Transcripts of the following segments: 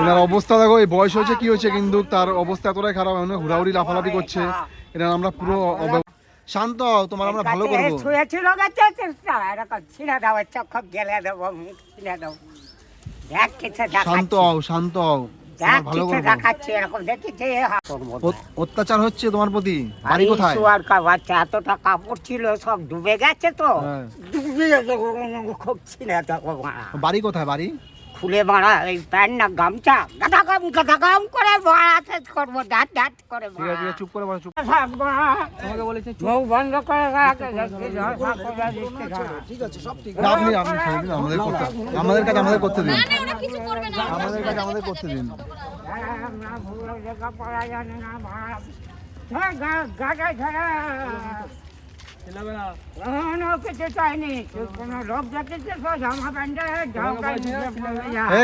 এনার অবস্থা দেখো এই বয়স হয়েছে কি হয়েছে কিন্তু তার অবস্থা এতটাই খারাপ মানে হুড়াহুড়ি লাফালাফি করছে। এটা আমরা পুরো শান্ত হও, তোমার আমরা ভালো করব। শুয়েছিল এরকম ছিঁড়ে দাও চোখ গেলে দেবো মুখ ছিঁড়ে দেবো। শান্ত হও শান্ত হও অত্যাচার হচ্ছে তোমার প্রতি? বাড়ি কোথায়? বাচ্চা এতটা কাপড় ছিল সব ডুবে গেছে তো। হ্যাঁ। ডুবে গেছে বাড়ি কোথায় বাড়ি? খুলে মারা এই প্যান্ট না গামছা গাদা গাম গাদা গাম করে মারা শেষ করব দাঁত দাঁত করে ঠিক আছে আছে, চুপ করে বসো চুপ মুখ বন্ধ করে ঠিক আছে সব ঠিক না আপনি আপনি ছেড়ে দিন আমাদের করতে আমাদের কাছে আমাদের করতে দিন ওরা কিছু করবে না আমাদের কাছে আমাদের করতে দিন আমরা ভুলো লেখা পড়া জানি না মারা হ্যাঁ, গা-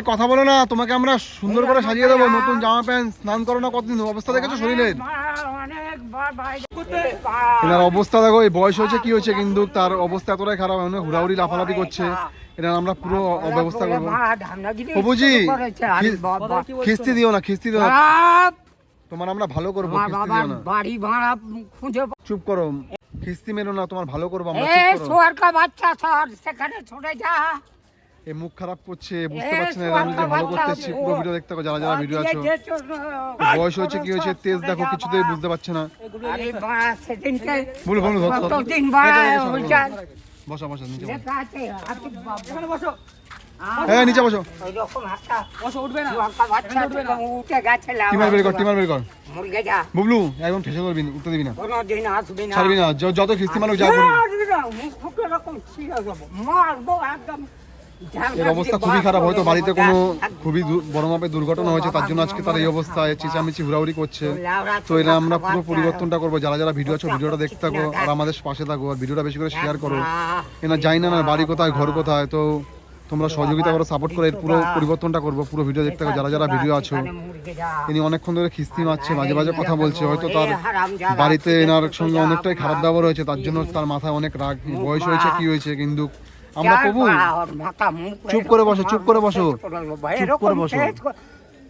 কথা বলো না তোমাকে আমরা সুন্দর করে সাজিয়ে দেবো নতুন জামা প্যান্ট স্নান করো না কতদিন অবস্থা দেখেছ শরীরের? এনার অবস্থা দেখো এই বয়স হয়েছে কি হয়েছে কিন্তু তার অবস্থা এতটাই খারাপ মানে হুড়াহুড়ি লাফালাফি করছে। এটা আমরা পুরো অব্যবস্থা করব। মারা ধামনাগিরি প্রভুজি শুরু করেছে। আরে খি- বাবা। খিস্তি দিও না খিস্তি দিও না। তোমার আমরা ভালো করব বাড়ি ভাড়া খুঁজে চুপ করো। খিস্তি মেরো না তোমার ভালো করব আমরা এ চুপ করো শোয়ার কা বাচ্চা সর সেখানে ছুটে যা এ মুখ খারাপ করছে বুঝতে এ, পারছি না আমি যে ভালো করতে এসেছি পুরো ভিডিও দেখতে থাকো যারা যারা ভিডিও আছো। বয়স হয়েছে কি হয়েছে তেজ দেখো কিছুতেই বুঝতে পারছে না আরে বাবা, সেদিনকে বলো বলো ধর, ধর, ধর। কতদিন বাড়া এই তো, এই হইছে। বসো বসো নিচে বসো আছে, হাতির বাবা। হ্যাঁ নিচে বসো। টিমার বের কর টিমার বের কর। বুবলু একদম ঠেসে করবি না, উঠতে দিবি না। ছাড়বি না যত খিস্তি মানুষ যা এর অবস্থা খুবই খারাপ। হয়তো বাড়িতে কোনো খুবই বড় মাপের দুর্ঘটনা হয়েছে তার জন্য আজকে তার এই অবস্থায় চেঁচামেচি হুড়াহুড়ি করছে। তো এটা আমরা পুরো পরিবর্তনটা করব। যারা যারা ভিডিও আছো ভিডিওটা দেখতে থাকো আর আমাদের পাশে থাকো আর ভিডিওটা বেশি করে শেয়ার করো। এনা জানি না না বাড়ি কোথায় ঘর কোথায় তো তোমরা সহযোগিতা করো সাপোর্ট করে এর পুরো পরিবর্তনটা করব পুরো ভিডিও দেখতে যারা যারা ভিডিও আছো তিনি অনেকক্ষণ ধরে খিস্তি মারছে মাঝে মাঝে কথা বলছে হয়তো তার বাড়িতে এনার সঙ্গে অনেকটাই খারাপ ব্যবহার হয়েছে তার জন্য তার মাথায় অনেক রাগ বয়স হয়েছে কি হয়েছে কিন্তু আমরা প্রভু চুপ করে বসো, চুপ করে বসো। চুপ করে বসো।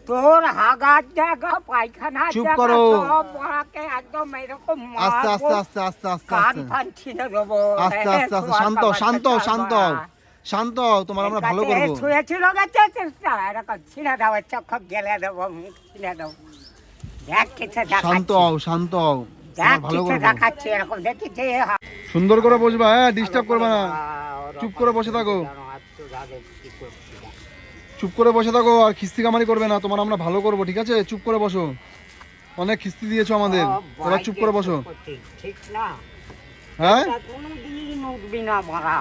তোর হাগার জায়গা পায়খানা চুপ জায়গা করো। সব একদম এরকম আস্তে আস্তে আস্তে আস্তে আস্তে আস্তে আস্তে আস্তে আস্তে শান্ত শান্ত শান্ত। শান্ত হও, তোমার আমরা ভালো করব। গেছে এরকম ছিঁড়ে চোখ গেলে দেবো মুখ ছিঁড়ে দেখ কিছু শান্ত হও শান্ত হও ভালো করব। দেখাচ্ছি এরকম দেখি যে সুন্দর করে বসবা হ্যাঁ ডিস্টার্ব করবে না। চুপ করে বসে থাকো। চুপ করে বসে থাকো আর খিস্তি কামারি করবে না তোমার আমরা ভালো করব ঠিক আছে? চুপ করে বসো। অনেক খিস্তি দিয়েছ আমাদের এবার চুপ করে বসো। ঠিক না? হ্যাঁ? কোনোদিন উঠবি না মারা।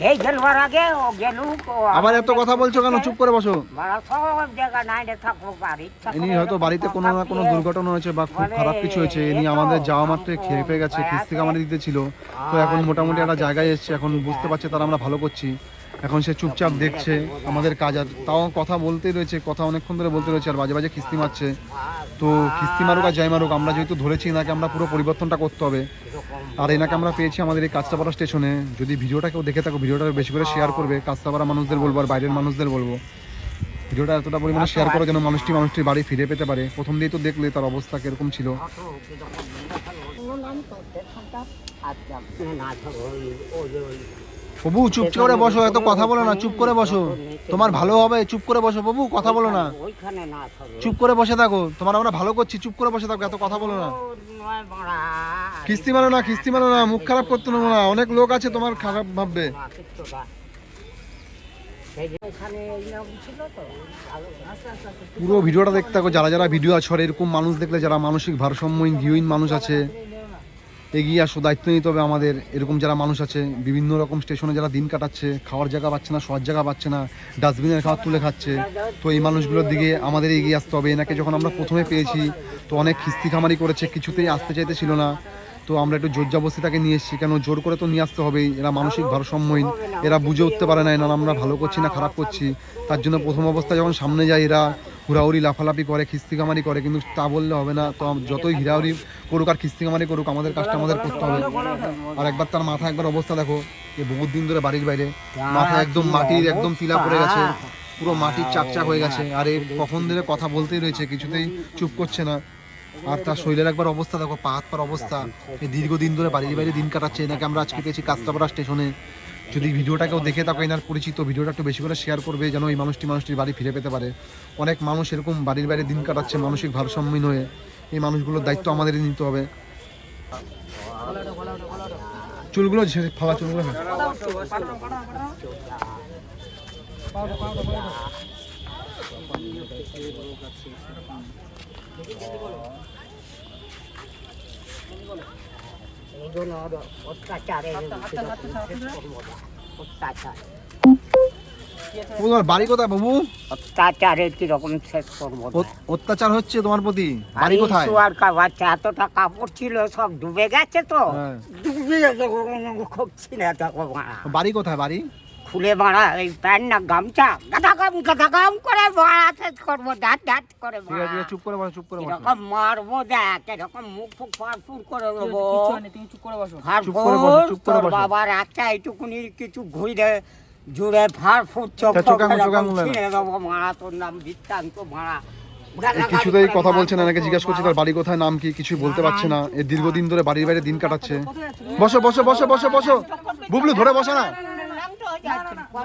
যেই গেলবার আগে ও গেলুক আবার এত কথা বলছো কেন? চুপ করে বসো। মারা সব জায়গা নাই থাকব বাড়ি ইনি হয়তো বাড়িতে কোনো না কোনো দুর্ঘটনা হয়েছে বা খুব খারাপ কিছু হয়েছে ইনি আমাদের যাওয়া মাত্র খেয়ে পেয়ে গেছে কিস্তি কামানি দিতে ছিল তো এখন মোটামুটি একটা জায়গায় এসছে এখন বুঝতে পারছে তারা আমরা ভালো করছি। এখন সে চুপচাপ দেখছে আমাদের কাজ আর তাও কথা বলতেই রয়েছে কথা অনেকক্ষণ ধরে বলতে রয়েছে আর বাজে বাজে কিস্তি মারছে তো কিস্তি মারুক আর যাই মারুক আমরা যেহেতু ধরেছি এনাকে আমরা পুরো পরিবর্তনটা করতে হবে আর এনাকে আমরা পেয়েছি আমাদের এই কাঁচরাপাড়া স্টেশনে যদি ভিডিওটা কেউ দেখে থাকো ভিডিওটা বেশি করে শেয়ার করবে কাঁচরাপাড়া মানুষদের বলব আর বাইরের মানুষদের বলব ভিডিওটা এতটা পরিমাণে শেয়ার করো যেন মানুষটি মানুষটি বাড়ি ফিরে পেতে পারে প্রথম দিয়েই তো দেখলে তার অবস্থা কীরকম ছিল প্রভু চুপ করে বসো এত কথা বলো না চুপ করে বসো। তোমার ভালো হবে চুপ করে বসো প্রভু কথা বলো না। চুপ করে বসে থাকো তোমার আমরা ভালো করছি চুপ করে বসে থাকো এত কথা বলো না। কিস্তি মারো না কিস্তি মারো না মুখ খারাপ করতে নেব না অনেক লোক আছে তোমার খারাপ ভাববে। পুরো ভিডিওটা দেখতে থাকো যারা যারা ভিডিও আছে এরকম মানুষ দেখলে যারা মানসিক ভারসাম্যহীন গৃহহীন মানুষ আছে এগিয়ে আসো, দায়িত্ব নিতে হবে আমাদের। এরকম যারা মানুষ আছে, বিভিন্ন রকম স্টেশনে যারা দিন কাটাচ্ছে, খাওয়ার জায়গা পাচ্ছে না, শোয়ার জায়গা পাচ্ছে না ডাস্টবিনের খাবার তুলে খাচ্ছে, তো এই মানুষগুলোর দিকে আমাদের এগিয়ে আসতে হবে। এনাকে যখন আমরা প্রথমে পেয়েছি, তো অনেক খিস্তি খামারি করেছে, কিছুতেই আসতে চাইতে ছিল না। তো আমরা একটু জোর জবস্তি তাকে নিয়ে এসেছি, কেন জোর করে তো নিয়ে আসতে হবেই এরা মানসিক ভারসাম্যহীন, এরা বুঝে উঠতে পারে না, এনারা আমরা ভালো করছি না, খারাপ করছি। তার জন্য প্রথম অবস্থায় যখন সামনে যায় এরা হুড়াহুড়ি, লাফালাফি করে খিস্তি কামারি করে, কিন্তু তা বললে হবে না। তো যতই হিরাহুড়ি করুক আর খিস্তি কামারি করুক, আমাদের কাজটা আমাদের করতে হবে। আর একবার তার মাথা একবার অবস্থা দেখো, যে বহুত দিন ধরে বাড়ির বাইরে। মাথা একদম মাটির একদম পিলা পড়ে গেছে, পুরো মাটির চাকচাক হয়ে গেছে। আর এ কখন ধরে কথা বলতেই রয়েছে, কিছুতেই চুপ করছে না। আর তার শরীরের একবার অবস্থা দেখো, পা হাত পার অবস্থা। এই দীর্ঘদিন ধরে বাড়ির বাইরে দিন কাটাচ্ছে, এনাকে আমরা আজকে পেয়েছি কাস্তাপাড়া স্টেশনে। যদি ভিডিওটা কেউ দেখে থাকো, এনার পরিচিত ভিডিওটা একটু বেশি করে শেয়ার করবে, যেন এই মানুষটি, মানুষটির বাড়ি ফিরে পেতে পারে। অনেক মানুষ এরকম বাড়ির বাইরে দিন কাটাচ্ছে, মানসিক ভারসাম্যহীন হয়ে। এই মানুষগুলোর দায়িত্ব আমাদেরই নিতে হবে। চুলগুলো ফালা চুলগুলো না। এগুলো অত্যাচারের অত্যাচার বাবু, তোমার বাড়ি কোথায় বাবু? অত্যাচারের কীরকম শেষ করব অত্যাচার হচ্ছে তোমার প্রতি? বাড়ি কোথায়? আর এতটা কাপড় ছিল সব ডুবে গেছে তো। হ্যাঁ। ডুবে দেখো বাড়ি কোথায় বাড়ি? খুলে মারা এই প্যান্ট না গামছা? গাদা গাম গাদা গাম করে মারা শেষ করব দাঁত দাঁত করে ঠিক আছে চুপ করে বসো চুপ করে বসো। এরকম মারবো দেখ এরকম মুখ ফুক ফারফুর করে দেবো তুমি চুপ করে বসো। চুপ করে বসো, চুপ করে বসো। বাবার একটা এইটুকুনি কিছু ঘুরে জুড়ে ফারফুর চোখ। ছিঁড়ে দেবো মারা তোর নাম বৃত্তান্ত মারা। কিছুতেই কথা বলছে না নাকি জিজ্ঞাসা করছি তার বাড়ি কোথায় নাম কি কিছুই বলতে পারছে না। এই দীর্ঘদিন ধরে বাড়ির বাইরে দিন কাটাচ্ছে। বসো বসো বসো বসো বসো। বুবলু ধরে বসো না।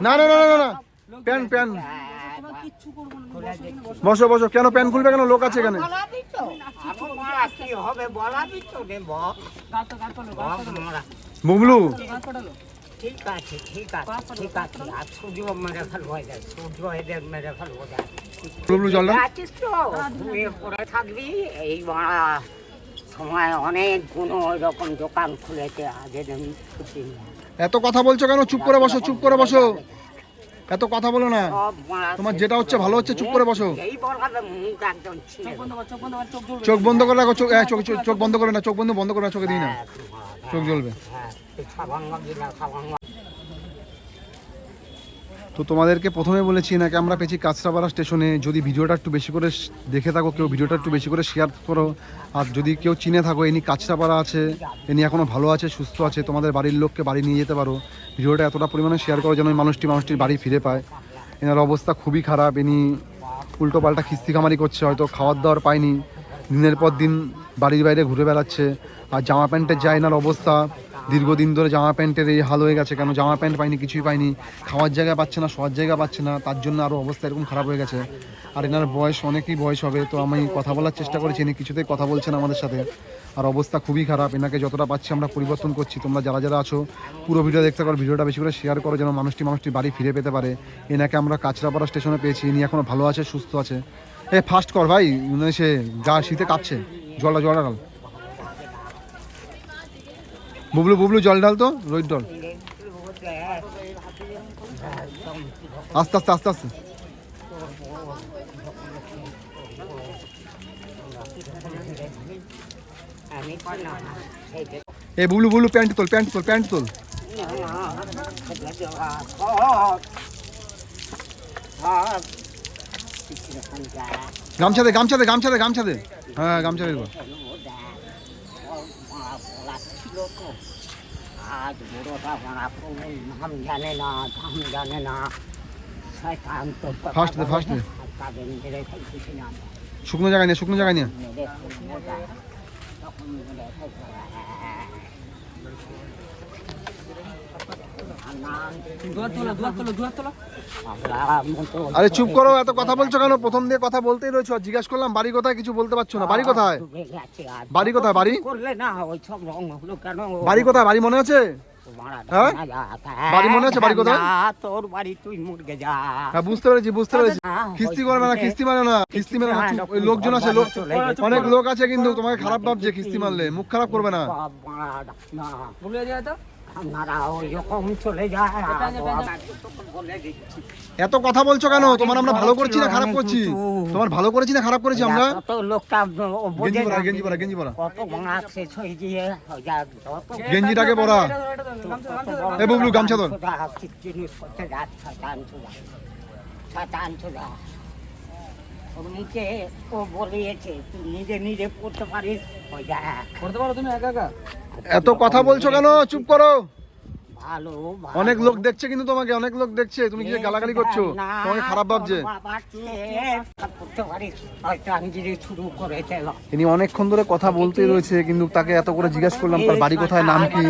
না না না না, না না প্যান প্যান কিচ্ছু করব না বসো বসো কেন প্যান খুলবে কেন লোক আছে এখানে আরও বুবলু ঠিক আছে ঠিক আছে ঠিক আছে সূর্য মেরে ফেলব এদের সূর্য এদের মেরে ফেলব বুবলু জলটা আছিস তো ঘুমিয়ে পড়ে থাকবি এই মারা সময় অনেক কোনো রকম দোকান খুলেছে আগে আমি ছুটি নেই। এত কথা বলছো কেন? চুপ করে বসো চুপ করে বসো। এত কথা বলো না। তোমার যেটা হচ্ছে ভালো হচ্ছে চুপ করে বসো। চোখ বন্ধ কর চোখ বন্ধ কর চোখ জ্বলবে। চোখ বন্ধ করে রাখো চোখ হ্যাঁ, চোখ চোখ- চোখ বন্ধ করে না চোখ বন্ধ বন্ধ করে না চোখে দিই না। চোখ জ্বলবে হ্যাঁ তুই সাবান মাগি না সাবান মাগি। তো তোমাদেরকে প্রথমে বলেছি নাকি আমরা পেয়েছি কাঁচরাপাড়া স্টেশনে। যদি ভিডিওটা একটু বেশি করে দেখে থাকো, কেউ ভিডিওটা একটু বেশি করে শেয়ার করো। আর যদি কেউ চিনে থাকো এনি কাঁচরাপাড়া আছে এনি এখনও ভালো আছে, সুস্থ আছে, তোমাদের বাড়ির লোককে বাড়ি নিয়ে যেতে পারো। ভিডিওটা এতটা পরিমাণে শেয়ার করো যেন মানুষটি মানুষটির বাড়ি ফিরে পায়। এনার অবস্থা খুবই খারাপ এনি উল্টো পাল্টা খিস্তি খামারি করছে, হয়তো খাওয়ার দাওয়ার পায়নি। দিনের পর দিন বাড়ির বাইরে ঘুরে বেড়াচ্ছে। আর জামা প্যান্টের যা এনার অবস্থা দীর্ঘদিন ধরে জামা প্যান্টের এই হাল হয়ে গেছে, কেন জামা প্যান্ট পাইনি, কিছুই পাইনি। খাওয়ার জায়গা পাচ্ছে না, শোয়ার জায়গা পাচ্ছে না, তার জন্য আরও অবস্থা এরকম খারাপ হয়ে গেছে। আর এনার বয়স, অনেকই বয়স হবে, তো আমি কথা বলার চেষ্টা করেছি, ইনি কিছুতেই কথা বলছেন আমাদের সাথে। আর অবস্থা খুবই খারাপ, এনাকে যতটা পাচ্ছি আমরা পরিবর্তন করছি, তোমরা যারা যারা আছো, পুরো ভিডিও দেখতে পারো, ভিডিওটা বেশি করে শেয়ার করো, যেন মানুষটি মানুষটি বাড়ি ফিরে পেতে পারে। এনাকে আমরা কাঁচরাপাড়া স্টেশনে পেয়েছি, ইনি এখনও ভালো আছে, সুস্থ আছে। এ ফাস্ট কর ভাই সে গা শীতে কাঁপছে জলটা জলটা বুবলু বুবলু, জল ঢাল তো, রোহিত ডল আস্তে আস্তে আস্তে আস্তে। এ, বুবলু বুবলু, প্যান্ট তোল প্যান্ট তোল প্যান্ট তোল। গামছা দে গামছা দে গামছা দে গামছা দে। হ্যাঁ গামছা দে আজ বড়টা মারা কোনো নাম জানে না ধাম জানে না শয়তান তো Fast দে, fast দে। তাদের মেরে ফেলতেছি না শুকনো জায়গায় নিয়ে শুকনো জায়গায় নিয়ে। তখন আরে চুপ করো এত কথা বলছো কেন? প্রথম দিয়ে কথা বলতেই রয়েছো জিজ্ঞাসা করলাম বাড়ি কোথায়? কিছু বলতে পারছ না। বাড়ি কোথায়। বাড়ি কোথায়? বাড়ি? বাড়ি কোথায়? বাড়ি মনে আছে? হ্যাঁ? হ্যাঁ বুঝতে পেরেছি বুঝতে পেরেছি। না, করবে না। খিস্তি মানে মানে লোকজন আছে অনেক লোক আছে কিন্তু তোমাকে খারাপ ভাবছে কিস্তি মারলে মুখ খারাপ করবে না। আপনারা ওই রকম চলে যায় এত কথা বলছো কেন? তোমার আমরা ভালো করছি না খারাপ করছি? তোমার ভালো করেছি না খারাপ করেছি আমরা? কত লোকটা গেঞ্জি পরা গেঞ্জি পরা গেঞ্জি পরা। কত মারা শেষ গিয়ে ওই যা যত গেঞ্জিটাকে পরা। এ বুবলু, গামছা ধর। মুখে ও বলিয়েছে তুই নিজে নিজে পড়তে পারিস? ওই দেখ। করতে পারো তুমি একা একা? এত কথা বলছো কেন? চুপ করো। ভালো। অনেক লোক দেখছে কিন্তু তোমাকে অনেক লোক দেখছে। তুমি কি গালাগালি করছ? তোমাকে খারাপ ভাবছে? তিনি অনেকক্ষণ ধরে কথা বলতেই রয়েছে কিন্তু তাকে এত করে জিজ্ঞেস করলাম তার বাড়ি কোথায় নাম কি?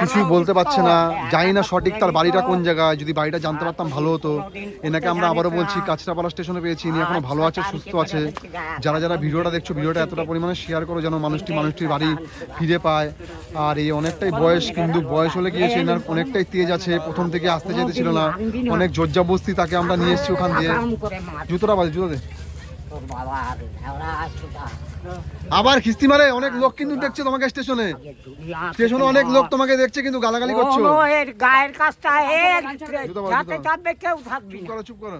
কিছুই বলতে পারছে না। জানি না সঠিক তার বাড়িটা কোন জায়গায়। যদি বাড়িটা জানতে পারতাম ভালো হতো। এনাকে আমরা আবারও বলছি কাছড়াপাড়া স্টেশনে পেয়েছি। ইনি এখনও ভালো আছে সুস্থ আছে। যারা যারা ভিডিওটা দেখছ ভিডিওটা এতটা পরিমাণে শেয়ার করো যেন মানুষটি মানুষটির বাড়ি ফিরে পায়। আর এই অনেকটাই বয়স কিন্তু বয়স হলে গিয়েছে এনার অনেকটাই তেজ আছে প্রথম থেকে আসতে যেতে ছিল না। অনেক জর্জাবস্তি তাকে আমরা নিয়ে এসেছি ওখান দিয়ে। জুতোটা বাজে জুতো দে। আবার খিস্তি মারে অনেক লোক কিন্তু দেখছে তোমাকে স্টেশনে। স্টেশনে অনেক লোক তোমাকে দেখছে কিন্তু গালাগালি করছ। এর গায়ের কাজটা পরো, যাতে। চাপবে কেউ থাকবি চুপ করো চুপ করো।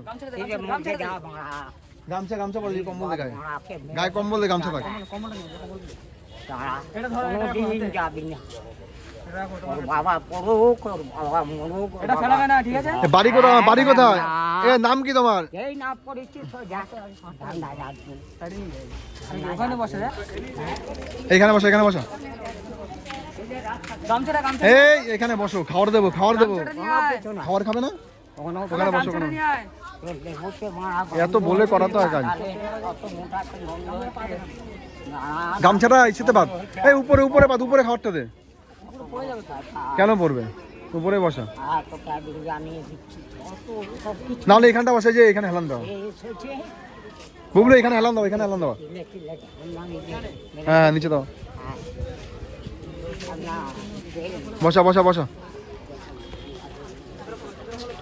দে, দে। গামছা গামছা পরে কম্বল দেখায় মারাকে গায়ে কম্বল দে গামছা থাকে। এটা ধরো, এটা কোনোদিন। যাবি না। বাড়ি কোথায়? বাড়ি কোথায়? এ নাম কি তোমার? এই না পরিচিত যা ঠান্ডা রাখবি গাড়ি নিয়ে যাবে। ওখানে বসে। এখানে বসো এই এখানে বসো খাবার দেবো খাবার দেবো। খাবার খাবে না? ওখানে বসো ওখানে। এত বলে করা তো হয় কাজ। গামছাটা ইচ্ছেতে পাত এই উপরে উপরে পাত উপরে খাবারটা দে। কেন পড়বে? উপরে বসা। নাহলে এখানটা বসে যে এখানে হেলান দাও। বুবলু এখানে হেলান দাও এখানে হেলান দাও। হ্যাঁ নিচে দাও। বসা বসা বসা।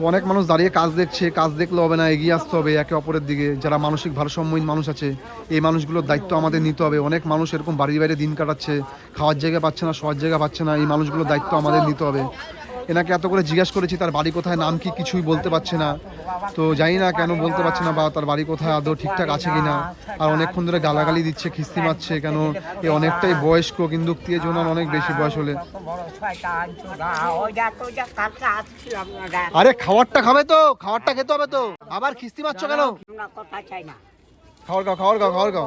অনেক মানুষ দাঁড়িয়ে কাজ দেখছে, কাজ দেখলে হবে না, এগিয়ে আসতে হবে একে অপরের দিকে। যারা মানসিক ভারসাম্যহীন মানুষ আছে, এই মানুষগুলোর দায়িত্ব আমাদের নিতে হবে। অনেক মানুষ এরকম বাড়ির বাইরে দিন কাটাচ্ছে, খাওয়ার জায়গা পাচ্ছে না, শোয়ার জায়গা পাচ্ছে না, এই মানুষগুলোর দায়িত্ব আমাদের নিতে হবে। এনাকে এত করে জিজ্ঞাসা করেছি, তার বাড়ি কোথায়? নাম কি? কিছুই বলতে পারছে না। তো জানি না কেন বলতে পারছে না বা তার বাড়ি কোথায়, আদৌ ঠিকঠাক আছে কি না আর অনেকক্ষণ ধরে গালাগালি দিচ্ছে, খিস্তি মারছে, কেন এ অনেকটাই বয়স্ক কিন্তু অনেক বেশি বয়স হলে। আরে খাবারটা খাবে তো, খাবারটা খেতে হবে তো। আবার খিস্তি মারছো কেন? আমরা কথা চাই না খাবার খাও।